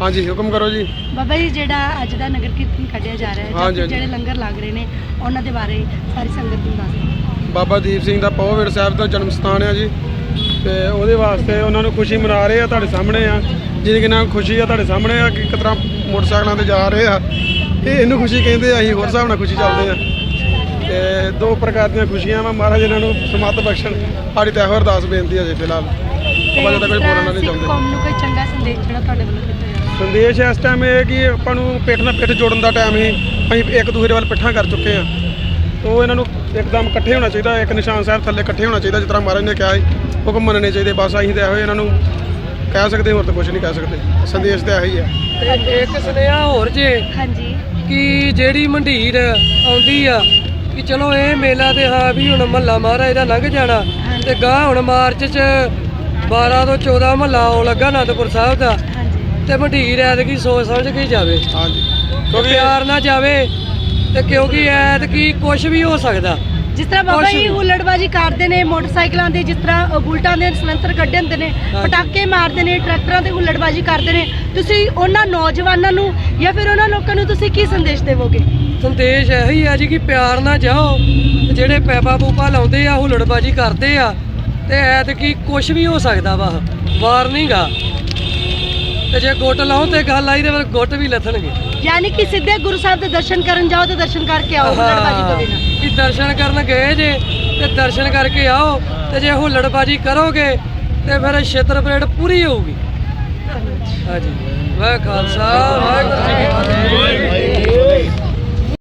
ਹਾਂਜੀ ਹੁਕਮ ਕਰੋ ਜੀ। ਬਾਬਾ ਜੀ ਜਿਹੜਾ ਅੱਜ ਦਾ ਨਗਰ ਕੀਰਤਨ ਕੱਢਿਆ ਜਾ ਰਿਹਾ ਹੈ ਹਾਂਜੀ, ਹਾਂਜੀ। ਜਿਹੜੇ ਲੰਗਰ ਲੱਗ ਰਹੇ ਨੇ ਉਹਨਾਂ ਦੇ ਬਾਰੇ ਸਾਰੀ ਸੰਗਤ ਨੂੰ ਦੱਸ ਦਿਓ। ਬਾਬਾ ਦੀਪ ਸਿੰਘ ਦਾ ਪੋਹਵਿੜ ਸਾਹਿਬ ਦਾ ਜਨਮ ਸਥਾਨ ਹੈ ਜੀ। ਤੇ ਉਹਦੇ ਵਾਸਤੇ ਉਹਨਾਂ ਨੂੰ ਖੁਸ਼ੀ ਮਨਾ ਰਹੇ ਆ ਤੁਹਾਡੇ ਸਾਹਮਣੇ ਆ। ਜਿਹਦੀ ਕਿ ਨਾਮ ਖੁਸ਼ੀ ਆ ਤੁਹਾਡੇ ਸਾਹਮਣੇ ਆ ਕਿ ਇੱਕ ਤਰ੍ਹਾਂ ਮੋਟਰਸਾਈਕਲਾਂ ਤੇ ਜਾ ਰਹੇ ਆ। ਇਹ ਇਹਨੂੰ ਖੁਸ਼ੀ ਕਹਿੰਦੇ ਆ ਅਸੀਂ ਹੋਰ ਹਿਸਾਬ ਨਾਲ ਖੁਸ਼ੀ ਚੱਲਦੇ ਆ। ਤੇ ਦੋ ਪ੍ਰਕਾਰ ਦੀਆਂ ਖੁਸ਼ੀਆਂ ਵਾ ਮਹਾਰਾਜ ਇਹਨਾਂ ਨੂੰ ਸਮੱਤ ਬਖਸ਼ਣ। ਸਾਡੀ ਤਾਂ ਇਹੋ ਅਰਦਾਸ ਬੇਨਤੀ ਹੈ ਜੀ ਫਿਲਹਾਲ। ਨਹੀਂ ਚਾਹੁੰਦੇ ਕੌਮ ਨੂੰ ਕੋਈ ਚੰਗਾ ਸੰਦੇਸ਼ ਜਿਹੜਾ ਤੁਹਾਡੇ ਵੱਲੋਂ ਦਿੱਤਾ ਜਾਵੇ? ਸੰਦੇਸ਼ ਇਸ ਟਾਈਮ ਇਹ ਕਿ ਆਪਾਂ ਨੂੰ ਪਿੱਠ ਨਾਲ ਪਿੱਠ ਜੋੜਨ ਦਾ ਟਾਈਮ ਹੀ ਅਸੀਂ ਇੱਕ ਦੂਸਰੇ ਵੱਲ ਪਿੱਠਾਂ ਕਰ ਚੁੱਕੇ ਆ ਤੋਂ ਇਹਨਾਂ ਨੂੰ ਇੱਕਦਮ ਇਕੱਠੇ ਹੋਣਾ ਚਾਹੀਦਾ ਇੱਕ ਨਿਸ਼ਾਨ ਸਾਹਿਬ ਥੱਲੇ ਇਕੱਠੇ ਹੋਣਾ ਚਾਹੀਦਾ ਜਿਸ ਤਰ੍ਹਾਂ ਮਹਾਰਾਜ ਨੇ ਕਿਹਾ ਸੀ ਹੁਕਮ ਮੰਨਣੇ ਚਾਹੀਦੇ ਬਸ ਅਸੀਂ ਤਾਂ ਇਹੋ ਹੀ ਇਹਨਾਂ ਨੂੰ ਕਹਿ ਸਕਦੇ ਹੋਰ ਤਾਂ ਕੁਝ ਨਹੀਂ ਕਹਿ ਸਕਦੇ। ਸੰਦੇਸ਼ ਤਾਂ ਇਹੀ ਹੈ। ਤੇ ਇੱਕ ਸੁਨੇਹਾ ਹੋਰ ਜੇ ਹਾਂਜੀ। ਕਿ ਜਿਹੜੀ ਮੰਡੀਰ ਆਉਂਦੀ ਆ ਕਿ ਚਲੋ ਇਹ ਮੇਲਾ ਤੇ ਹਾਂ ਵੀ ਹੁਣ ਮਹੱਲਾ ਮਹਾਰਾਜ ਦਾ ਲੰਘ ਜਾਣਾ ਤੇ ਗਾਂ ਹੁਣ ਮਾਰਚ ਚ 12 ਤੋਂ 14 ਮਹੱਲਾ ਆਉਣ ਲੱਗਾ ਅਨੰਦਪੁਰ ਸਾਹਿਬ ਦਾ। ਹਾਂਜੀ। ਤੇ ਮੰਡੀਰ ਐਤਕੀ ਸੋਚ ਸਮਝ ਕੇ ਹੀ ਜਾਵੇ। ਹਾਂਜੀ। ਕਿਉਂਕਿ ਪਿਆਰ ਨਾਲ ਜਾਵੇ ਤੇ ਕਿਉਂਕਿ ਐਤਕੀ ਕੁਝ ਵੀ ਹੋ ਸਕਦਾ। ਜਿਸ ਤਰ੍ਹਾਂ ਬਾਬਾ ਜੀ। ਹੁੱਲੜਬਾਜੀ ਕਰਦੇ ਨੇ ਮੋਟਰਸਾਈਕਲਾਂ ਦੇ ਜਿਸ ਤਰ੍ਹਾਂ ਬੁਲਟਾਂ ਦੇ ਸਲੈਂਸਰ ਕੱਢੇ ਹੁੰਦੇ ਨੇ। ਪਟਾਕੇ ਮਾਰਦੇ ਨੇ ਟਰੈਕਟਰਾਂ ਤੇ ਹੁੱਲੜਬਾਜੀ ਕਰਦੇ ਨੇ। ਤੁਸੀਂ ਉਹਨਾਂ ਨੌਜਵਾਨਾਂ ਨੂੰ ਜਾਂ ਫਿਰ ਉਹਨਾਂ ਲੋਕਾਂ ਨੂੰ ਤੁਸੀਂ ਕੀ ਸੰਦੇਸ਼ ਦੇਵੋਗੇ? ਸੰਦੇਸ਼ ਇਹੋ ਹੀ ਆ ਜੀ ਕਿ ਪਿਆਰ ਨਾਲ ਜਾਓ। ਜਿਹੜੇ ਪੈਪਾ ਪੂਪਾ ਲਾਉਂਦੇ ਆ ਹੁਲੜਬਾਜੀ ਕਰਦੇ ਆ ਤੇ ਐਤਕੀ ਕੁਝ ਵੀ ਹੋ ਸਕਦਾ ਵਾ ਵਾਰਨਿੰਗ ਆ। ਤੇ ਜੇ ਗੁੱਟ ਲਾਓ ਤੇ ਗੱਲ ਆਈ ਤੇ ਫਿਰ ਗੁੱਟ ਵੀ ਲੱਥਣਗੇ। ਯਾਨੀ ਕਿ ਸਿੱਧੇ ਗੁਰੂ ਸਾਹਿਬ ਦੇ ਦਰਸ਼ਨ ਕਰਨ ਜਾਓ ਤੇ ਦਰਸ਼ਨ ਕਰਕੇ ਆਓ ਹੁੱਲੜਬਾਜੀ ਤੋਂ ਬਿਨਾਂ। ਕਿ ਦਰਸ਼ਨ ਕਰਨ ਗਏ ਜੇ ਤੇ ਦਰਸ਼ਨ ਕਰਕੇ ਆਓ ਤੇ ਜੇ ਹੁਲੜਬਾਜੀ ਕਰੋਗੇ ਤੇ ਫਿਰ ਛੇਤਰ ਪਰੇਡ ਪੂਰੀ ਹੋਊਗੀ। ਹਾਂਜੀ। ਵਾਹਿ ਖਾਲਸਾ ਵਾਹਿਗੁਰੂ ਜੀ ਕੀ ਫਤਿਹ।